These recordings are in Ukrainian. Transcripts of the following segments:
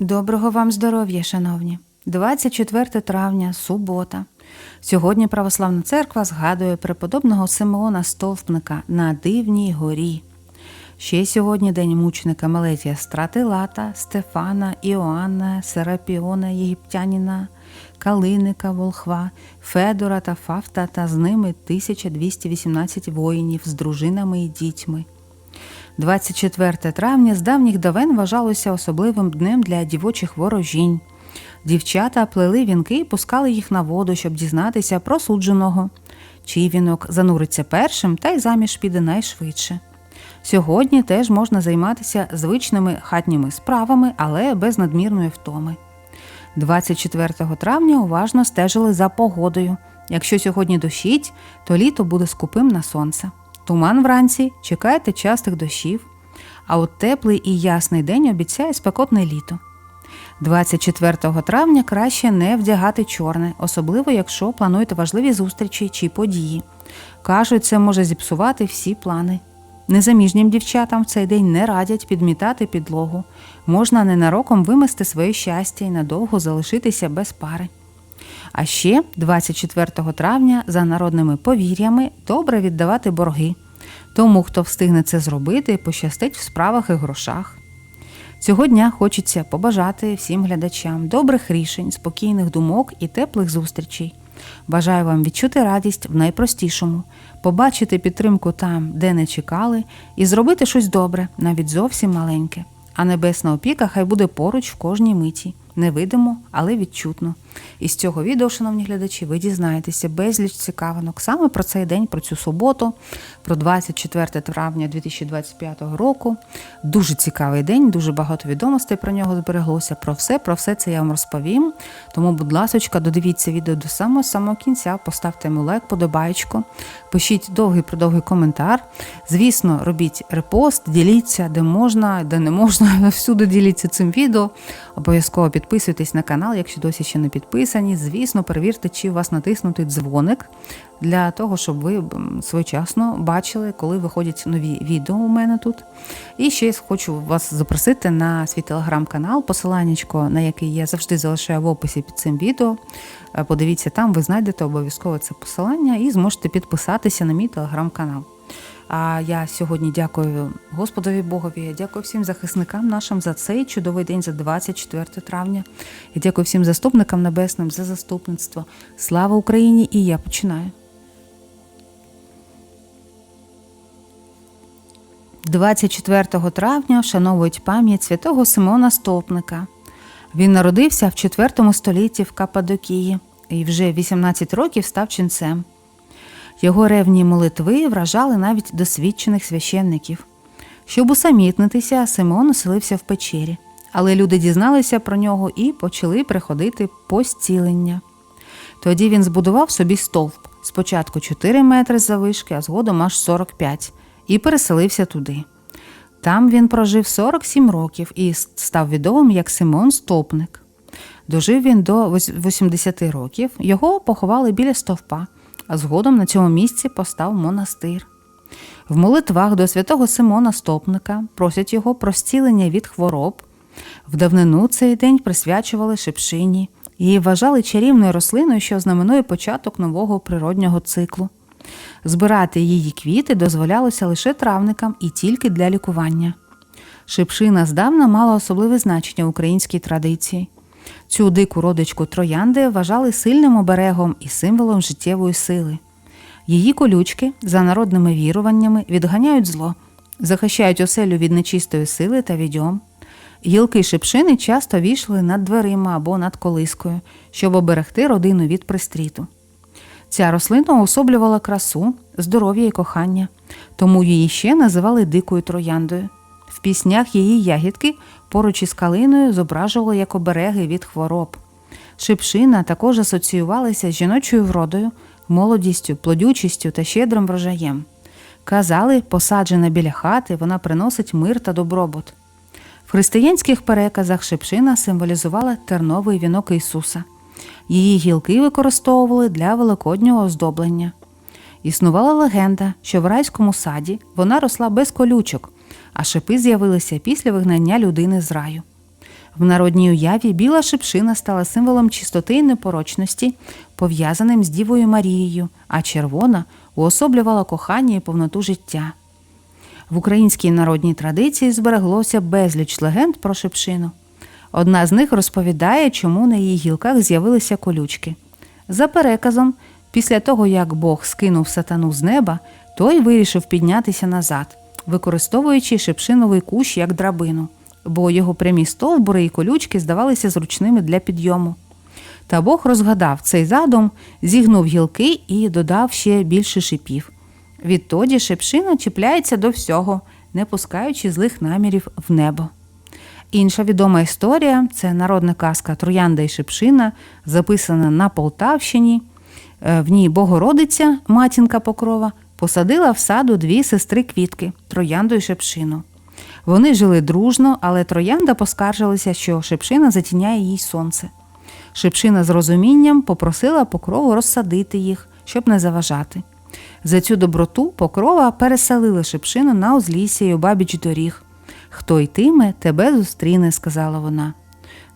Доброго вам здоров'я, шановні! 24 травня, субота. Сьогодні Православна церква згадує преподобного Симеона Стовпника на Дивній горі. Ще сьогодні день мученика Малетія Стратилата, Стефана, Іоанна, Серапіона Єгиптянина, Калиника, Волхва, Федора та Фавта та з ними 1218 воїнів з дружинами і дітьми. 24 травня з давніх давен вважалося особливим днем для дівочих ворожінь. Дівчата плели вінки і пускали їх на воду, щоб дізнатися про судженого. Чий вінок зануриться першим та й заміж піде найшвидше. Сьогодні теж можна займатися звичними хатніми справами, але без надмірної втоми. 24 травня уважно стежили за погодою. Якщо сьогодні дощить, то літо буде скупим на сонце. Туман вранці, чекайте частих дощів. А от теплий і ясний день обіцяє спекотне літо. 24 травня краще не вдягати чорне, особливо якщо плануєте важливі зустрічі чи події. Кажуть, це може зіпсувати всі плани. Незаміжнім дівчатам в цей день не радять підмітати підлогу. Можна ненароком вимести своє щастя і надовго залишитися без пари. А ще 24 травня за народними повір'ями добре віддавати борги. Тому, хто встигне це зробити, пощастить в справах і грошах. Цього дня хочеться побажати всім глядачам добрих рішень, спокійних думок і теплих зустрічей. Бажаю вам відчути радість в найпростішому, побачити підтримку там, де не чекали, і зробити щось добре, навіть зовсім маленьке. А небесна опіка хай буде поруч в кожній миті, невидимо, але відчутно. І з цього відео, шановні глядачі, ви дізнаєтеся безліч цікавинок саме про цей день, про цю суботу, про 24 травня 2025 року. Дуже цікавий день, дуже багато відомостей про нього збереглося. Про все, про все це я вам розповім. Тому, будь ласка, додивіться відео до самого самого кінця, поставте йому лайк, подобаєчку, пишіть довгий продовгий коментар. Звісно, робіть репост, діліться, де можна, де не можна. Всюди діліться цим відео. Обов'язково підписуйтесь на канал, якщо досі ще не підписані. Звісно, перевірте, чи у вас натиснутий дзвоник для того, щоб ви своєчасно бачили, коли виходять нові відео у мене тут. І ще хочу вас запросити на свій телеграм-канал, посиланнячко, на який я завжди залишаю в описі під цим відео. Е, Подивіться там, ви знайдете обов'язково це посилання і зможете підписатися на мій телеграм-канал. А я сьогодні дякую Господові Богові, я дякую всім захисникам нашим за цей чудовий день, за 24 травня. Я дякую всім заступникам небесним за заступництво. Слава Україні! І я починаю. 24 травня вшановують пам'ять святого Симона Стовпника. Він народився в 4 столітті в Каппадокії і вже 18 років став ченцем. Його ревні молитви вражали навіть досвідчених священників. Щоб усамітнитися, Симон оселився в печері, але люди дізналися про нього і почали приходити по зцілення. Тоді він збудував собі стовп спочатку 4 метри завишки, а згодом аж 45, і переселився туди. Там він прожив 47 років і став відомим як Симон Стопник. Дожив він до 80 років, його поховали біля стовпа, а згодом на цьому місці постав монастир. В молитвах до святого Симона Стопника просять його про зцілення від хвороб. В давнину цей день присвячували шипшині, її вважали чарівною рослиною, що знаменує початок нового природнього циклу. Збирати її квіти дозволялося лише травникам і тільки для лікування. Шипшина здавна мала особливе значення в українській традиції. Цю дику родичку троянди вважали сильним оберегом і символом життєвої сили. Її колючки, за народними віруваннями, відганяють зло, захищають оселю від нечистої сили та відьом. Гілки шипшини часто війшли над дверима або над колискою, щоб оберегти родину від пристріту. Ця рослина уособлювала красу, здоров'я і кохання, тому її ще називали дикою трояндою. В піснях її ягідки поруч із калиною зображували як обереги від хвороб. Шипшина також асоціювалася з жіночою вродою, молодістю, плодючістю та щедрим врожаєм. Казали, посаджена біля хати, вона приносить мир та добробут. В християнських переказах шипшина символізувала терновий вінок Ісуса. Її гілки використовували для великоднього оздоблення. Існувала легенда, що в райському саді вона росла без колючок, а шипи з'явилися після вигнання людини з раю. В народній уяві біла шипшина стала символом чистоти і непорочності, пов'язаним з Дівою Марією, а червона уособлювала кохання і повноту життя. В українській народній традиції збереглося безліч легенд про шипшину. Одна з них розповідає, чому на її гілках з'явилися колючки. За переказом, після того, як Бог скинув сатану з неба, той вирішив піднятися назад, використовуючи шипшиновий кущ як драбину, бо його прямі стовбури і колючки здавалися зручними для підйому. Та Бог розгадав цей задум, зігнув гілки і додав ще більше шипів. Відтоді шипшина чіпляється до всього, не пускаючи злих намірів в небо. Інша відома історія це народна казка Троянда і Шипшина, записана на Полтавщині. Е, В ній Богородиця, матінка Покрова, посадила в саду дві сестри квітки Троянду і Шипшину. Вони жили дружно, але Троянда поскаржилася, що Шипшина затіняє їй сонце. Шипшина з розумінням попросила покрову розсадити їх, щоб не заважати. За цю доброту покрова переселила Шипшину на узлісся й обабіч доріг. Хто йтиме, тебе зустріне, сказала вона.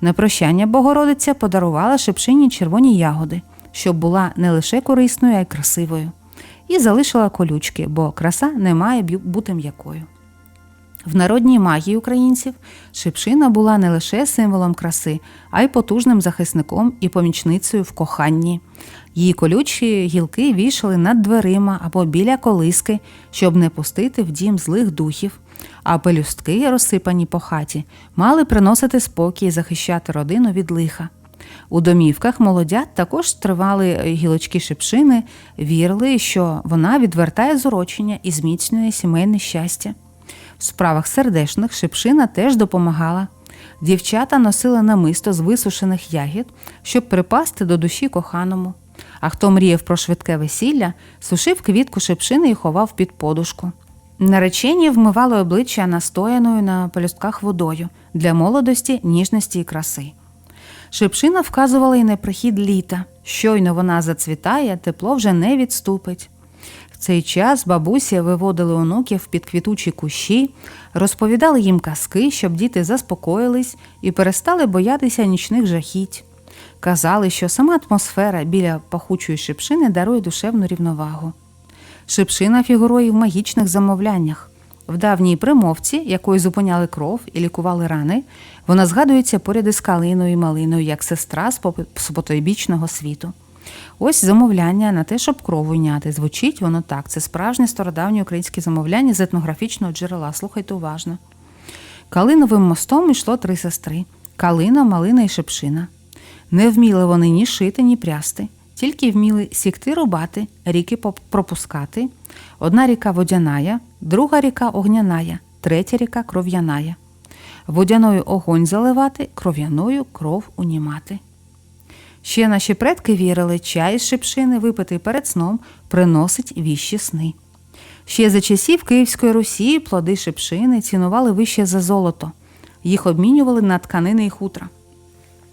На прощання Богородиця подарувала Шипшині червоні ягоди, щоб була не лише корисною, а й красивою. І залишила колючки, бо краса не має бути м'якою. В народній магії українців шипшина була не лише символом краси, а й потужним захисником і помічницею в коханні. Її колючі гілки вішали над дверима або біля колиски, щоб не пустити в дім злих духів, а пелюстки, розсипані по хаті, мали приносити спокій і захищати родину від лиха. У домівках молодят також тривали гілочки шипшини, вірили, що вона відвертає зурочення і зміцнює сімейне щастя. В справах сердешних шипшина теж допомагала. Дівчата носили намисто з висушених ягід, щоб припасти до душі коханому. А хто мріяв про швидке весілля, сушив квітку шипшини і ховав під подушку. Наречені вмивали обличчя настояною на пелюстках водою для молодості, ніжності і краси. Шипшина вказувала й на прихід літа. Щойно вона зацвітає, тепло вже не відступить. В цей час бабусі виводили онуків під квітучі кущі, розповідали їм казки, щоб діти заспокоїлись і перестали боятися нічних жахіть. Казали, що сама атмосфера біля пахучої шипшини дарує душевну рівновагу. Шипшина фігурує в магічних замовляннях. В давній примовці, якою зупиняли кров і лікували рани, вона згадується поряд із калиною і малиною як сестра з потойбічного світу. Ось замовляння на те, щоб кров уйняти. Звучить воно так. Це справжнє стародавнє українське замовляння з етнографічного джерела. Слухайте уважно. Калиновим мостом йшло три сестри Калина, Малина і Шепшина. Не вміли вони ні шити, ні прясти, тільки вміли сікти рубати, ріки пропускати. Одна ріка водяная, друга ріка огняная, третя ріка кров'яная. Водяною огонь заливати, кров'яною кров унімати. Ще наші предки вірили, чай з шипшини, випитий перед сном, приносить віщі сни. Ще за часів Київської Русі плоди шипшини цінували вище за золото. Їх обмінювали на тканини і хутра.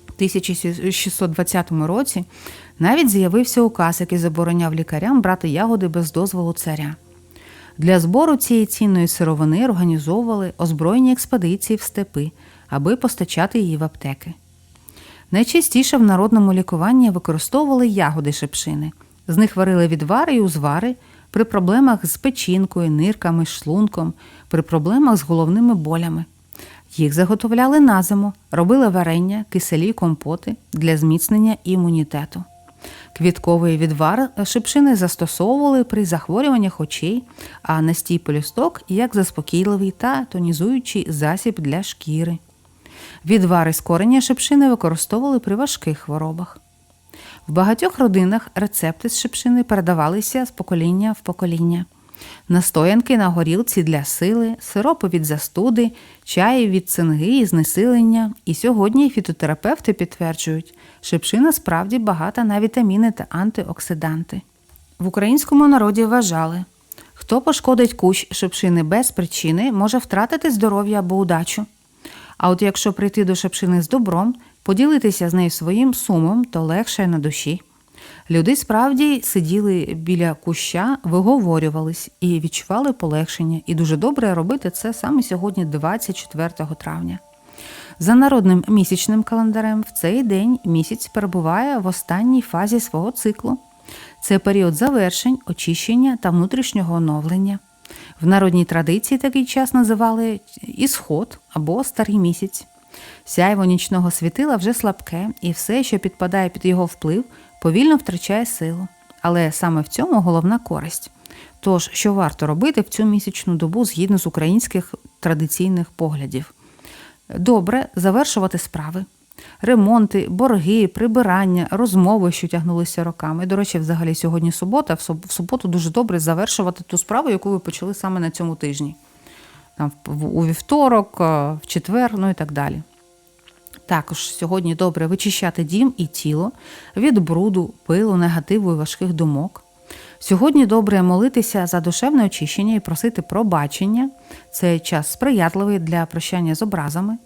У 1620 році навіть з'явився указ, який забороняв лікарям брати ягоди без дозволу царя. Для збору цієї цінної сировини організовували озброєні експедиції в степи, аби постачати її в аптеки. Найчастіше в народному лікуванні використовували ягоди шипшини. З них варили відвари і узвари при проблемах з печінкою, нирками, шлунком, при проблемах з головними болями. Їх заготовляли на зиму, робили варення, киселі, компоти для зміцнення імунітету. Квітковий відвар шипшини застосовували при захворюваннях очей, а настій полісток як заспокійливий та тонізуючий засіб для шкіри. Відвари з корення шипшини використовували при важких хворобах. В багатьох родинах рецепти з шипшини передавалися з покоління в покоління. Настоянки на горілці для сили, сиропи від застуди, чаї від цинги і знесилення. І сьогодні фітотерапевти підтверджують, шипшина справді багата на вітаміни та антиоксиданти. В українському народі вважали, хто пошкодить кущ шипшини без причини, може втратити здоров'я або удачу. А от якщо прийти до шепшини з добром, поділитися з нею своїм сумом, то легше на душі. Люди справді сиділи біля куща, виговорювались і відчували полегшення. І дуже добре робити це саме сьогодні, 24 травня. За народним місячним календарем в цей день місяць перебуває в останній фазі свого циклу. Це період завершень, очищення та внутрішнього оновлення. В народній традиції такий час називали ісход або старий місяць. Сяйво нічного світила вже слабке, і все, що підпадає під його вплив, повільно втрачає силу. Але саме в цьому головна користь. Тож, що варто робити в цю місячну добу згідно з українських традиційних поглядів? Добре завершувати справи. Ремонти, борги, прибирання, розмови, що тягнулися роками. До речі, взагалі сьогодні субота. В суботу дуже добре завершувати ту справу, яку ви почали саме на цьому тижні. Там у вівторок, в четвер, ну і так далі. Також сьогодні добре вичищати дім і тіло від бруду, пилу, негативу і важких думок. Сьогодні добре молитися за душевне очищення і просити пробачення. Це час сприятливий для прощання з образами.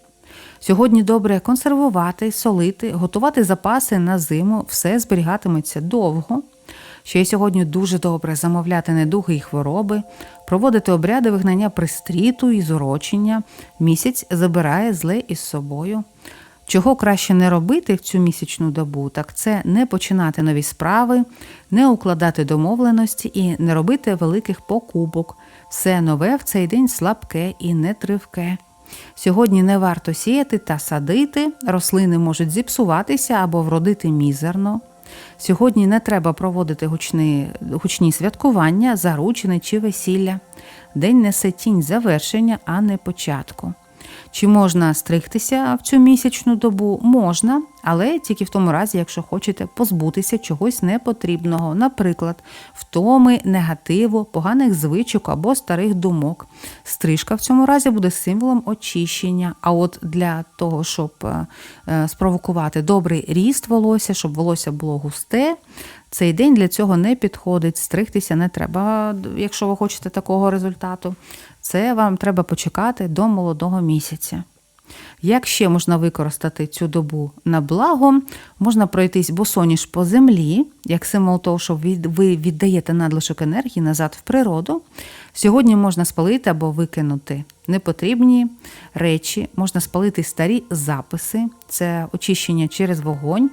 Сьогодні добре консервувати, солити, готувати запаси на зиму, все зберігатиметься довго. Ще й сьогодні дуже добре замовляти недуги і хвороби, проводити обряди вигнання пристріту і зурочення. Місяць забирає зле із собою. Чого краще не робити в цю місячну добу, так це не починати нові справи, не укладати домовленості і не робити великих покупок. Все нове в цей день слабке і нетривке. Сьогодні не варто сіяти та садити, рослини можуть зіпсуватися або вродити мізерно. Сьогодні не треба проводити гучні, гучні святкування, заручини чи весілля. День несе тінь завершення, а не початку. Чи можна стригтися в цю місячну добу? Можна, але тільки в тому разі, якщо хочете позбутися чогось непотрібного, наприклад, втоми, негативу, поганих звичок або старих думок. Стрижка в цьому разі буде символом очищення. А от для того, щоб е, е, спровокувати добрий ріст волосся, щоб волосся було густе, цей день для цього не підходить, стригтися не треба, якщо ви хочете такого результату. Це вам треба почекати до молодого місяця. Як ще можна використати цю добу на благо, можна пройтись босоніж по землі, як символ того, що ви віддаєте надлишок енергії назад в природу. Сьогодні можна спалити або викинути непотрібні речі, можна спалити старі записи, це очищення через вогонь.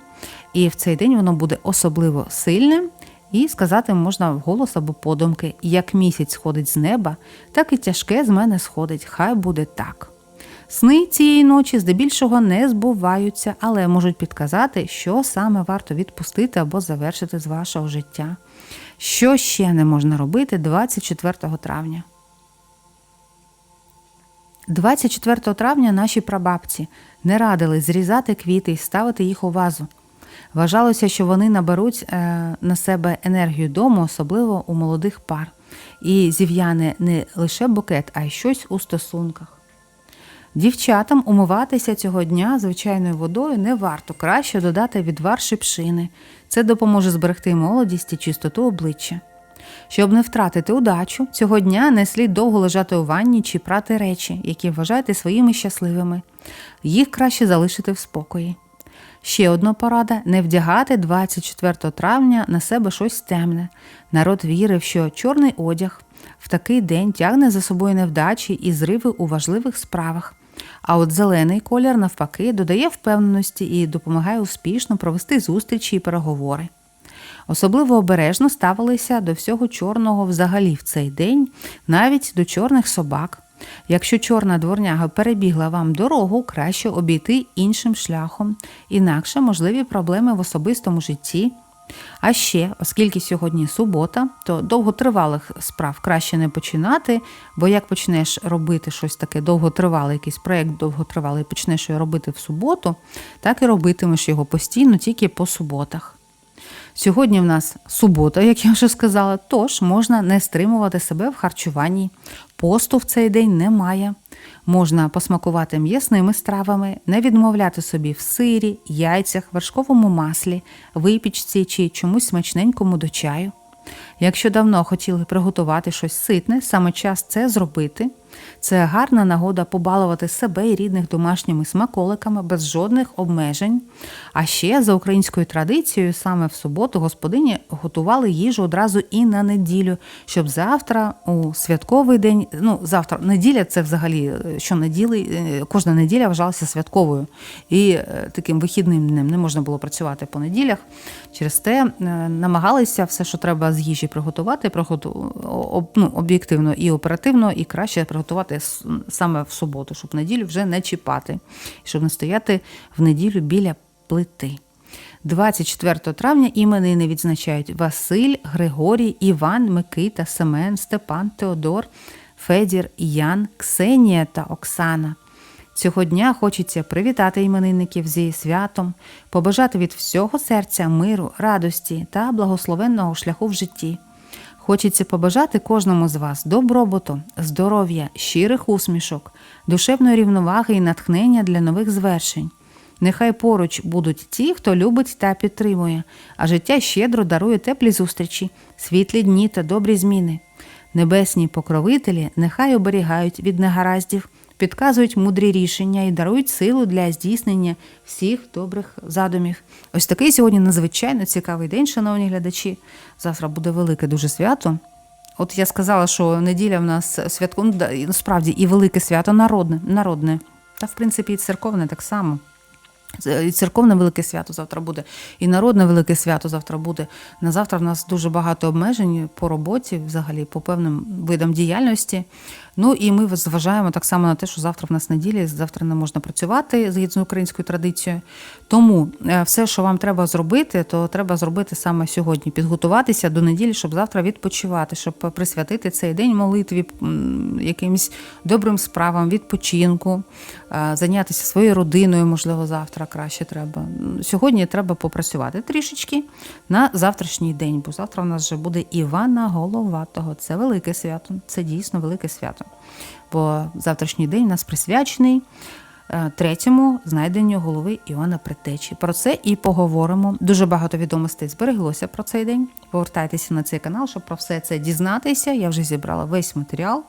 І в цей день воно буде особливо сильним. І сказати можна вголос або подумки, як місяць сходить з неба, так і тяжке з мене сходить, хай буде так. Сни цієї ночі здебільшого не збуваються, але можуть підказати, що саме варто відпустити або завершити з вашого життя. Що ще не можна робити 24 травня? 24 травня наші прабабці не радили зрізати квіти і ставити їх у вазу. Вважалося, що вони наберуть е, на себе енергію дому, особливо у молодих пар, і зів'яне не лише букет, а й щось у стосунках. Дівчатам умиватися цього дня звичайною водою не варто краще додати відвар шипшини. Це допоможе зберегти молодість і чистоту обличчя. Щоб не втратити удачу, цього дня не слід довго лежати у ванні чи прати речі, які вважаєте своїми щасливими. Їх краще залишити в спокої. Ще одна порада не вдягати 24 травня на себе щось темне. Народ вірив, що чорний одяг в такий день тягне за собою невдачі і зриви у важливих справах. А от зелений колір, навпаки, додає впевненості і допомагає успішно провести зустрічі і переговори. Особливо обережно ставилися до всього чорного взагалі в цей день, навіть до чорних собак. Якщо чорна дворняга перебігла вам дорогу, краще обійти іншим шляхом, інакше можливі проблеми в особистому житті. А ще, оскільки сьогодні субота, то довготривалих справ краще не починати, бо як почнеш робити щось таке довготривале, якийсь проєкт довготривалий, почнеш його робити в суботу, так і робитимеш його постійно тільки по суботах. Сьогодні в нас субота, як я вже сказала, тож можна не стримувати себе в харчуванні. Посту в цей день немає. Можна посмакувати м'ясними стравами, не відмовляти собі в сирі, яйцях, вершковому маслі, випічці чи чомусь смачненькому до чаю. Якщо давно хотіли приготувати щось ситне, саме час це зробити. Це гарна нагода побалувати себе і рідних домашніми смаколиками без жодних обмежень. А ще за українською традицією, саме в суботу господині готували їжу одразу і на неділю, щоб завтра у святковий день, ну завтра неділя це взагалі е, щонеділі, е, кожна неділя вважалася святковою. І е, таким вихідним днем не можна було працювати по неділях. Через те намагалися все, що треба з їжі приготувати, ну, об'єктивно і оперативно, і краще приготувати саме в суботу, щоб неділю вже не чіпати, щоб не стояти в неділю біля плити. 24 травня іменини відзначають Василь, Григорій, Іван, Микита, Семен, Степан, Теодор, Федір, Ян, Ксенія та Оксана. Цього дня хочеться привітати іменинників зі святом, побажати від всього серця миру, радості та благословенного шляху в житті. Хочеться побажати кожному з вас добробуту, здоров'я, щирих усмішок, душевної рівноваги і натхнення для нових звершень. Нехай поруч будуть ті, хто любить та підтримує, а життя щедро дарує теплі зустрічі, світлі дні та добрі зміни. Небесні покровителі нехай оберігають від негараздів, підказують мудрі рішення і дарують силу для здійснення всіх добрих задумів. Ось такий сьогодні надзвичайно цікавий день, шановні глядачі. Завтра буде велике дуже свято. От я сказала, що неділя в нас святко, насправді і велике свято народне, народне. Та в принципі і церковне так само. І церковне велике свято завтра буде, і народне велике свято завтра буде. На завтра в нас дуже багато обмежень по роботі, взагалі по певним видам діяльності. Ну і ми зважаємо так само на те, що завтра в нас неділя, завтра не можна працювати згідно з українською традицією. Тому е, все, що вам треба зробити, то треба зробити саме сьогодні. Підготуватися до неділі, щоб завтра відпочивати, щоб присвятити цей день молитві, якимось добрим справам, відпочинку, е, зайнятися своєю родиною, можливо, завтра краще треба. Сьогодні треба попрацювати трішечки на завтрашній день, бо завтра у нас вже буде Івана Головатого. Це велике свято, це дійсно велике свято. Бо завтрашній день у нас присвячений е, третьому знайденню голови Іоанна Предтечі. Про це і поговоримо. Дуже багато відомостей збереглося про цей день. Повертайтеся на цей канал, щоб про все це дізнатися. Я вже зібрала весь матеріал.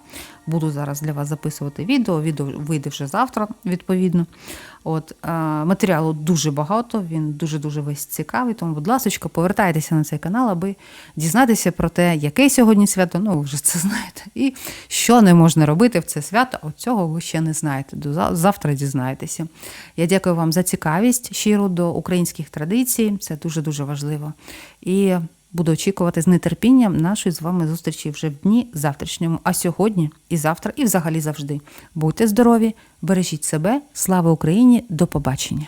Буду зараз для вас записувати відео. Відео вийде вже завтра, відповідно. От е, матеріалу дуже багато, він дуже дуже весь цікавий. Тому, будь ласка, повертайтеся на цей канал, аби дізнатися про те, яке сьогодні свято. Ну, ви вже це знаєте, і що не можна робити в це свято. От цього ви ще не знаєте. До завтра дізнаєтеся. Я дякую вам за цікавість щиру до українських традицій. Це дуже дуже важливо. І буду очікувати з нетерпінням нашої з вами зустрічі вже в дні завтрашньому, а сьогодні і завтра, і взагалі завжди. Будьте здорові, бережіть себе, слава Україні, до побачення.